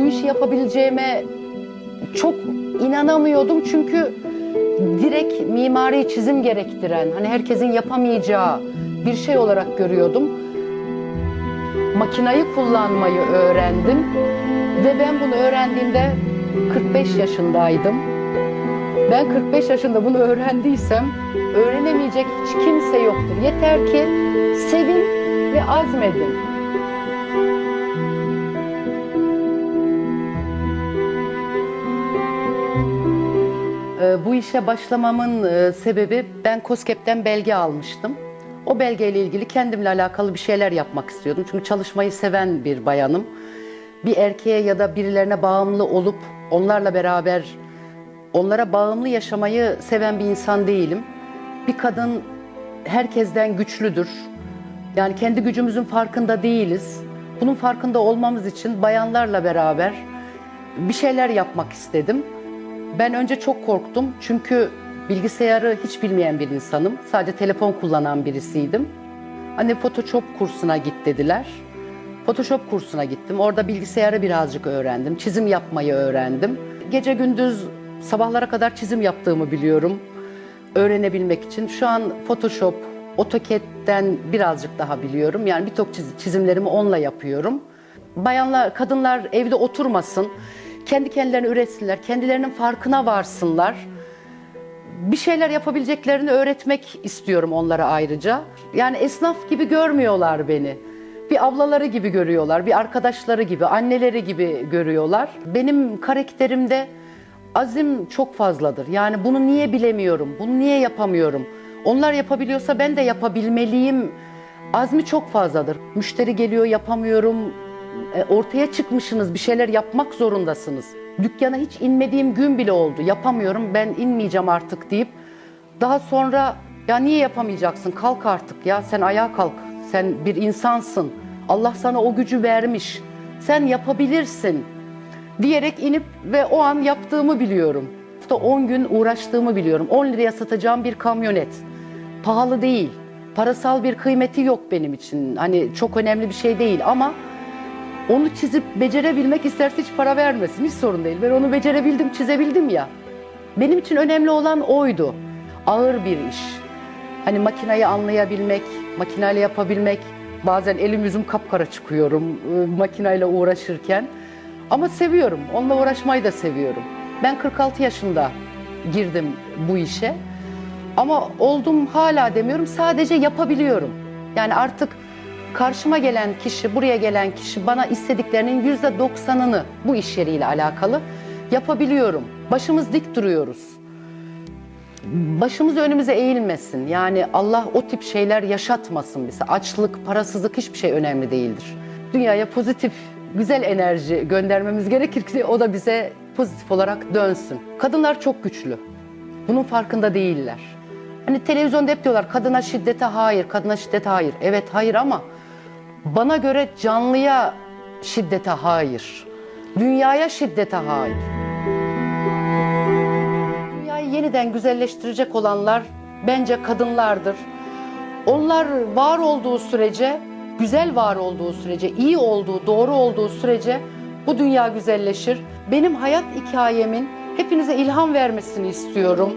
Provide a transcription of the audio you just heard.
işi yapabileceğime çok inanamıyordum çünkü direkt mimari çizim gerektiren, hani herkesin yapamayacağı bir şey olarak görüyordum. Makinayı kullanmayı öğrendim ve ben bunu öğrendiğimde 45 yaşındaydım. Ben 45 yaşında bunu öğrendiysem öğrenemeyecek hiç kimse yoktur. Yeter ki sevin ve azmedin. Bu işe başlamamın e, sebebi ben COSGAP'ten belge almıştım. O belgeyle ilgili kendimle alakalı bir şeyler yapmak istiyordum. Çünkü çalışmayı seven bir bayanım. Bir erkeğe ya da birilerine bağımlı olup onlarla beraber onlara bağımlı yaşamayı seven bir insan değilim. Bir kadın herkesten güçlüdür. Yani kendi gücümüzün farkında değiliz. Bunun farkında olmamız için bayanlarla beraber bir şeyler yapmak istedim. Ben önce çok korktum çünkü bilgisayarı hiç bilmeyen bir insanım. Sadece telefon kullanan birisiydim. Anne Photoshop kursuna git dediler. Photoshop kursuna gittim. Orada bilgisayarı birazcık öğrendim. Çizim yapmayı öğrendim. Gece gündüz sabahlara kadar çizim yaptığımı biliyorum. Öğrenebilmek için. Şu an Photoshop, AutoCAD'den birazcık daha biliyorum. Yani birçok çiz- çizimlerimi onunla yapıyorum. Bayanlar, kadınlar evde oturmasın. Kendi kendilerini üretsinler. Kendilerinin farkına varsınlar bir şeyler yapabileceklerini öğretmek istiyorum onlara ayrıca. Yani esnaf gibi görmüyorlar beni. Bir ablaları gibi görüyorlar, bir arkadaşları gibi, anneleri gibi görüyorlar. Benim karakterimde azim çok fazladır. Yani bunu niye bilemiyorum, bunu niye yapamıyorum? Onlar yapabiliyorsa ben de yapabilmeliyim. Azmi çok fazladır. Müşteri geliyor yapamıyorum, ortaya çıkmışsınız, bir şeyler yapmak zorundasınız. Dükkana hiç inmediğim gün bile oldu. Yapamıyorum, ben inmeyeceğim artık deyip daha sonra ya niye yapamayacaksın? Kalk artık ya, sen ayağa kalk. Sen bir insansın. Allah sana o gücü vermiş. Sen yapabilirsin diyerek inip ve o an yaptığımı biliyorum. Hafta 10 gün uğraştığımı biliyorum. 10 liraya satacağım bir kamyonet. Pahalı değil. Parasal bir kıymeti yok benim için. Hani çok önemli bir şey değil ama onu çizip becerebilmek isterse hiç para vermesin. Hiç sorun değil. Ben onu becerebildim, çizebildim ya. Benim için önemli olan oydu. Ağır bir iş. Hani makinayı anlayabilmek, makineyle yapabilmek. Bazen elim yüzüm kapkara çıkıyorum e, makineyle uğraşırken. Ama seviyorum. Onunla uğraşmayı da seviyorum. Ben 46 yaşında girdim bu işe. Ama oldum hala demiyorum. Sadece yapabiliyorum. Yani artık karşıma gelen kişi, buraya gelen kişi bana istediklerinin yüzde doksanını bu iş yeriyle alakalı yapabiliyorum. Başımız dik duruyoruz. Başımız önümüze eğilmesin. Yani Allah o tip şeyler yaşatmasın bize. Açlık, parasızlık hiçbir şey önemli değildir. Dünyaya pozitif, güzel enerji göndermemiz gerekir ki o da bize pozitif olarak dönsün. Kadınlar çok güçlü. Bunun farkında değiller. Hani televizyonda hep diyorlar kadına şiddete hayır, kadına şiddete hayır. Evet hayır ama bana göre canlıya şiddete hayır. Dünyaya şiddete hayır. Dünyayı yeniden güzelleştirecek olanlar bence kadınlardır. Onlar var olduğu sürece, güzel var olduğu sürece, iyi olduğu, doğru olduğu sürece bu dünya güzelleşir. Benim hayat hikayemin hepinize ilham vermesini istiyorum.